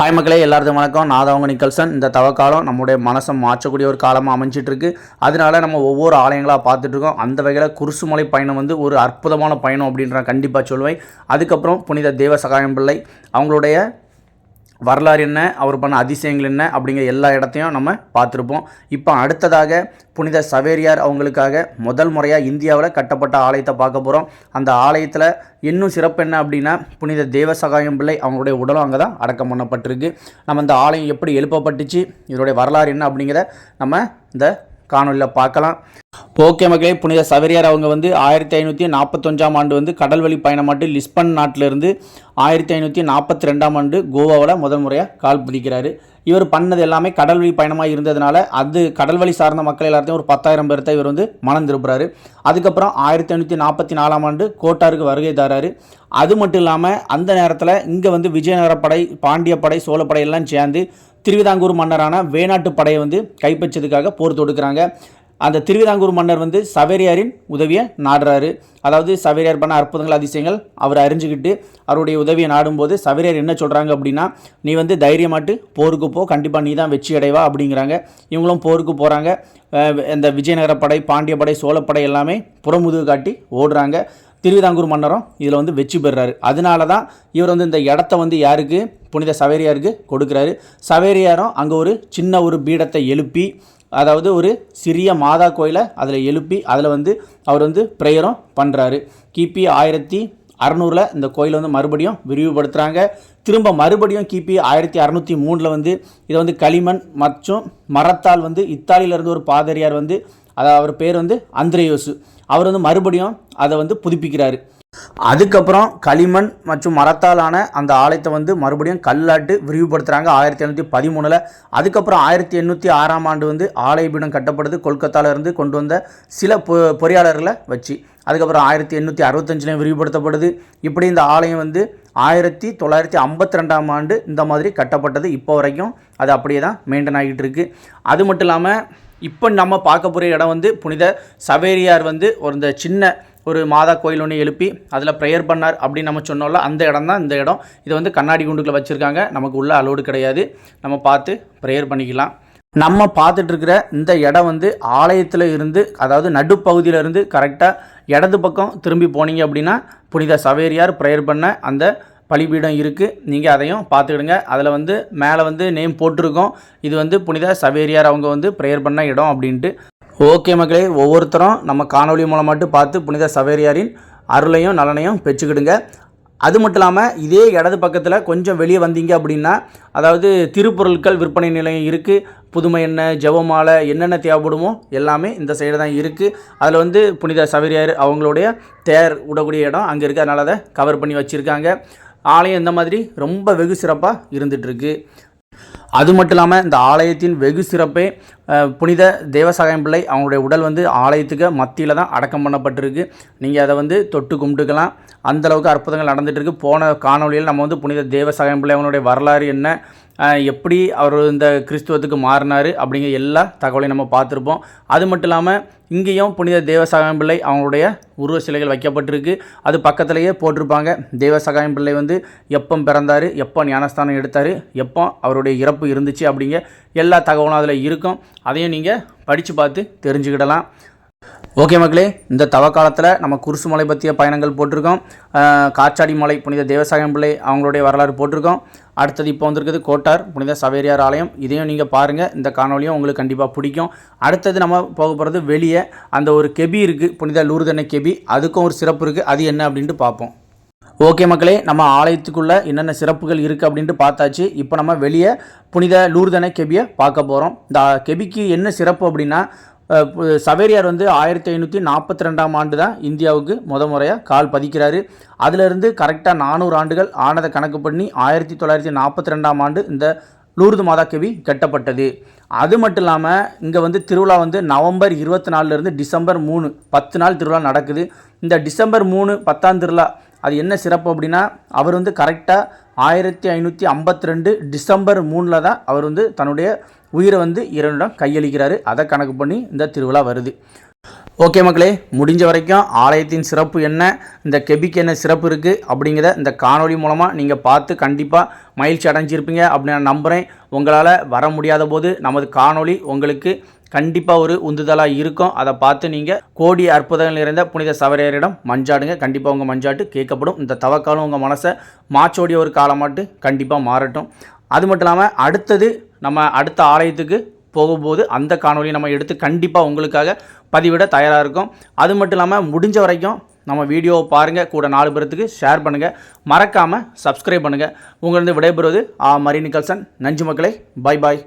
Hi மக்களே எல்லாருக்கும் வணக்கம். நான் அவங்க நிக்கல்சன். இந்த தவக்காலம் நம்முடைய மனசை மாற்றக்கூடிய ஒரு காலமாக அமைஞ்சிட்டு இருக்கு அதனால நம்ம ஒவ்வொரு ஆலயங்களாக பார்த்துட்ருக்கோம். அந்த வகையில் குருசுமலை பயணம் வந்து ஒரு அற்புதமான பயணம் அப்படின்ற கண்டிப்பாக சொல்லுவேன் அதுக்கப்புறம் புனித தேவ சகாயம் பிள்ளை அவங்களுடைய வரலாறு என்ன அவர் பண்ண அதிசயங்கள் என்ன அப்படிங்கிற எல்லா இடத்தையும் நம்ம பார்த்துருப்போம். இப்போ அடுத்ததாக புனித சவேரியார் அவங்களுக்காக முதல் முறையாக இந்தியாவில் கட்டப்பட்ட ஆலயத்தை பார்க்க போகிறோம் அந்த ஆலயத்தில் இன்னும் சிறப்பு என்ன அப்படின்னா புனித தேவசகாயம் பிள்ளை அவங்களுடைய உடலும் அங்கே தான் அடக்கம் பண்ணப்பட்டிருக்கு. நம்ம இந்த ஆலயம் எப்படி எழுப்பப்பட்டுச்சு இதனுடைய வரலாறு என்ன அப்படிங்கிறத நம்ம இந்த காணொலியில் பார்க்கலாம். ஓகே மக்களே புனித சவேரியார் அவங்க வந்து ஆயிரத்தி ஐநூற்றி நாற்பத்தஞ்சாம் ஆண்டு வந்து கடல்வழி பயணமாட்டு லிஸ்பன் நாட்டிலிருந்து ஆயிரத்தி ஐநூற்றி நாற்பத்தி ரெண்டாம் ஆண்டு கோவாவில் முதல் முறையாக கால் பிடிக்கிறாரு. இவர் பண்ணது எல்லாமே கடல்வழி பயணமாக இருந்ததுனால அது கடல்வழி சார்ந்த மக்கள் எல்லாத்தையும் ஒரு பத்தாயிரம் பேர்த்த இவர் வந்து மனம் திருப்புறாரு அதுக்கப்புறம் ஆயிரத்தி எண்ணூற்றி நாற்பத்தி நாலாம் ஆண்டு கோட்டாருக்கு வருகை தராரு. அது மட்டும் இல்லாமல் அந்த நேரத்தில் இங்கே வந்து விஜயநகரப்படை படை பாண்டிய படை சோழப்படை எல்லாம் சேர்ந்து திருவிதாங்கூர் மன்னரான வேணாட்டு படையை வந்து கைப்பற்றதுக்காக போர் தொடுக்கிறாங்க. அந்த திருவிதாங்கூர் மன்னர் வந்து சவேரியாரின் உதவியை நாடுறாரு. அதாவது சவேரியார் பண்ண அற்புதங்கள் அதிசயங்கள் அவர் அறிஞ்சுக்கிட்டு அவருடைய உதவியை நாடும்போது சவேரியார் என்ன சொல்கிறாங்க அப்படின்னா நீ வந்து தைரியமாட்டு போருக்கு போ கண்டிப்பாக நீ தான் வெற்றி அடைவா அப்படிங்கிறாங்க. இவங்களும் போருக்கு போகிறாங்க இந்த விஜயநகர படை பாண்டிய படை சோழப்படை எல்லாமே புறமுதுகு காட்டி ஓடுறாங்க. திருவிதாங்கூர் மன்னரும் இதில் வந்து வெற்றி பெறுறாரு. அதனால தான் இவர் வந்து இந்த இடத்த வந்து யாருக்கு? புனித சவேரியாருக்கு கொடுக்குறாரு. சவேரியாரும் அங்கே ஒரு சின்ன ஒரு பீடத்தை எழுப்பி அதாவது ஒரு சிறிய மாதா கோயிலை அதில் எழுப்பி அதில் வந்து அவர் வந்து ப்ரேயரும் பண்ணுறாரு. கிபி ஆயிரத்தி அறநூறில் இந்த கோயிலை வந்து மறுபடியும் விரிவுபடுத்துகிறாங்க திரும்ப மறுபடியும் கிபி ஆயிரத்தி அறநூற்றி மூணில் வந்து இதை வந்து களிமண் மற்றும் மரத்தால் வந்து இத்தாலியிலேருந்து ஒரு பாதிரியார் வந்து அதாவது அவர் பேர் வந்து அந்திரேயோசு. அவர் வந்து மறுபடியும் அதை வந்து புதுப்பிக்கிறாரு. அதுக்கப்புறம் களிமண் மற்றும் மரத்தாலான அந்த ஆலயத்தை வந்து மறுபடியும் கல்லாட்டு விரிவுபடுத்துகிறாங்க ஆயிரத்தி எழுநூற்றி பதிமூணில். அதுக்கப்புறம் ஆயிரத்தி எண்ணூற்றி ஆறாம் ஆண்டு வந்து ஆலய பீடம் கட்டப்படுது கொல்கத்தால இருந்து கொண்டு வந்த சில பொ பொறியாளர்களை வச்சு அதுக்கப்புறம் ஆயிரத்தி எண்ணூற்றி அறுபத்தஞ்சிலையும் விரிவுபடுத்தப்படுது. இப்படி இந்த ஆலயம் வந்து ஆயிரத்தி தொள்ளாயிரத்தி ஐம்பத்தி ரெண்டாம் ஆண்டு இந்த மாதிரி கட்டப்பட்டது. இப்போ வரைக்கும் அது அப்படியே தான் மெயின்டைன் ஆகிட்டு இருக்குது அது மட்டும் இல்லாமல் இப்போ நம்ம பார்க்க போகிற இடம் வந்து புனித சவேரியார் வந்து ஒரு இந்த சின்ன ஒரு மாதா கோயில் ஒன்று எழுப்பி அதில் ப்ரேயர் பண்ணார் அப்படின்னு நம்ம சொன்னோம்ல அந்த இடம் தான் இந்த இடம். இதை வந்து கண்ணாடி குண்டுக்குள்ள வச்சுருக்காங்க. நமக்கு உள்ள அலோடு கிடையாது. நம்ம பார்த்து ப்ரேயர் பண்ணிக்கலாம். நம்ம பார்த்துட்ருக்கிற இந்த இடம் வந்து ஆலயத்தில் இருந்து அதாவது நடுப்பகுதியிலிருந்து கரெக்டாக இடது பக்கம் திரும்பி போனீங்க அப்படின்னா புனித சவேரியார் ப்ரேயர் பண்ண அந்த பலிபீடம் இருக்குது நீங்கள் அதையும் பார்த்துக்கிடுங்க. அதில் வந்து மேலே வந்து நேம் போட்டிருக்கோம். இது வந்து புனித சவேரியார் அவங்க வந்து ப்ரேயர் பண்ண இடம் அப்படின்ட்டு ஓகே மக்களே ஒவ்வொருத்தரும் நம்ம காணொலி மூலமாட்டு பார்த்து புனித சவேரியாரின் அருளையும் நலனையும் பெற்றுக்கிடுங்க. அது மட்டும் இல்லாமல் இதே இடது பக்கத்தில் கொஞ்சம் வெளியே வந்தீங்க அப்படின்னா அதாவது திருப்பொருட்கள் விற்பனை நிலையம் இருக்குது புதுமை எண்ணெய் ஜவமாலை என்னென்ன தேவைப்படுமோ எல்லாமே இந்த சைடு தான் இருக்குது அதில் வந்து புனித சவேரியார் அவங்களுடைய தேர் விடக்கூடிய இடம் அங்கே இருக்குது அதனால் அதை கவர் பண்ணி வச்சுருக்காங்க. ஆலயம் இந்த மாதிரி ரொம்ப வெகு சிறப்பாக இருந்துகிட்ருக்கு அது மட்டும் இல்லாமல் இந்த ஆலயத்தின் வெகு சிறப்பே புனித தேவசகாயம் பிள்ளை அவங்களுடைய உடல் வந்து ஆலயத்துக்கு மத்தியில் தான் அடக்கம் பண்ணப்பட்டிருக்கு. நீங்கள் அதை வந்து தொட்டு கும்பிட்டுக்கலாம். அந்தளவுக்கு அற்புதங்கள் நடந்துகிட்டு இருக்குது போன காணொளியில் நம்ம வந்து புனித தேவசகாயம் பிள்ளை அவனுடைய வரலாறு என்ன? எப்படி அவர் இந்த கிறிஸ்துவத்துக்கு மாறினார் அப்படிங்கிற எல்லா தகவலையும் நம்ம பார்த்துருப்போம். அது மட்டும் இல்லாமல் இங்கேயும் புனித தேவசகாயம் பிள்ளை அவங்களுடைய உருவ சிலைகள் வைக்கப்பட்டிருக்கு. அது பக்கத்திலேயே போட்டிருப்பாங்க. தேவசகாயம் பிள்ளை வந்து எப்போ பிறந்தார் எப்போ ஞானஸ்தானம் எடுத்தார் எப்போ அவருடைய இறப்பு இருந்துச்சு அப்படிங்க எல்லா தகவலும் அதில் இருக்கும். அதையும் நீங்கள் படித்து பார்த்து தெரிஞ்சுக்கிடலாம். ஓகே மக்களே இந்த தவ காலத்தில் நம்ம குருசு மலை பற்றிய பயணங்கள் போட்டிருக்கோம். காற்றாடி மலை புனித தேவசாயம் பிள்ளை அவங்களுடைய வரலாறு போட்டிருக்கோம். அடுத்தது இப்போ வந்திருக்குது கோட்டார் புனித சவேரியார் ஆலயம். இதையும் நீங்கள் பாருங்கள் இந்த காணொலியும் உங்களுக்கு கண்டிப்பாக பிடிக்கும். அடுத்தது நம்ம போக போகிறது வெளியே. அந்த ஒரு கெபி இருக்குது புனித லூர்தனை கெபி. அதுக்கும் ஒரு சிறப்பு இருக்குது அது என்ன அப்படின்ட்டு பார்ப்போம் ஓகே மக்களே நம்ம ஆலயத்துக்குள்ளே என்னென்ன சிறப்புகள் இருக்குது அப்படின்ட்டு பார்த்தாச்சு. இப்போ நம்ம வெளியே புனித லூர்தன கெபியை பார்க்க போகிறோம் இந்த கெபிக்கு என்ன சிறப்பு அப்படின்னா சவேரியார் வந்து ஆயிரத்தி ஐநூற்றி நாற்பத்தி ரெண்டாம் ஆண்டு தான் இந்தியாவுக்கு முத முறையாக கால் பதிக்கிறாரு. அதிலிருந்து கரெக்டாக நானூறு ஆண்டுகள் ஆனதை கணக்கு பண்ணி ஆயிரத்தி தொள்ளாயிரத்தி நாற்பத்தி ரெண்டாம் ஆண்டு இந்த லூர்து மாதா கவி கட்டப்பட்டது. அது மட்டும் இல்லாமல் இங்கே வந்து திருவிழா வந்து நவம்பர் இருபத்தி நாலுலேருந்து டிசம்பர் மூணு பத்து நாள் திருவிழா நடக்குது. இந்த டிசம்பர் மூணு பத்தாம் திருவிழா அது என்ன சிறப்பு அப்படின்னா அவர் வந்து கரெக்டாக ஆயிரத்தி ஐநூற்றி ஐம்பத்தி ரெண்டு டிசம்பர் மூணில் தான் அவர் வந்து தன்னுடைய உயிரை வந்து இறைவனிடம் கையளிக்கிறாரு. அதை கணக்கு பண்ணி இந்த திருவிழா வருது. ஓகே மக்களே முடிஞ்ச வரைக்கும் ஆலயத்தின் சிறப்பு என்ன இந்த கெபிக்கு என்ன சிறப்பு இருக்குது அப்படிங்கிறத இந்த காணொளி மூலமாக நீங்கள் பார்த்து கண்டிப்பாக மகிழ்ச்சி அடைஞ்சிருப்பீங்க அப்படின்னு நான் நம்புகிறேன் உங்களால் வர முடியாத போது நமது காணொளி உங்களுக்கு கண்டிப்பாக ஒரு உந்துதலாக இருக்கும். அதை பார்த்து நீங்கள் கோடி அற்புதங்கள் நிறைந்த புனித சவரையரிடம் மஞ்சாடுங்க. கண்டிப்பாக உங்கள் மஞ்சாட்டு கேட்கப்படும். இந்த தவக்காலம் உங்கள் மனசை மாச்சோடிய ஒரு காலமாட்டு கண்டிப்பாக மாறட்டும். அது மட்டும் இல்லாமல் அடுத்தது நம்ம அடுத்த ஆலயத்துக்கு போகும்போது அந்த காணொலியை நம்ம எடுத்து கண்டிப்பாக உங்களுக்காக பதிவிட தயாராக இருக்கும். அது மட்டும் இல்லாமல் முடிஞ்ச வரைக்கும் நம்ம வீடியோவை பாருங்கள் கூட நாலு பேர்த்துக்கு ஷேர் பண்ணுங்கள் மறக்காமல் சப்ஸ்கிரைப் பண்ணுங்கள் உங்களிருந்து விடைபெறுவது ஆ. மரி நிக்கல்சன் நஞ்சு மக்களே. பாய் பாய்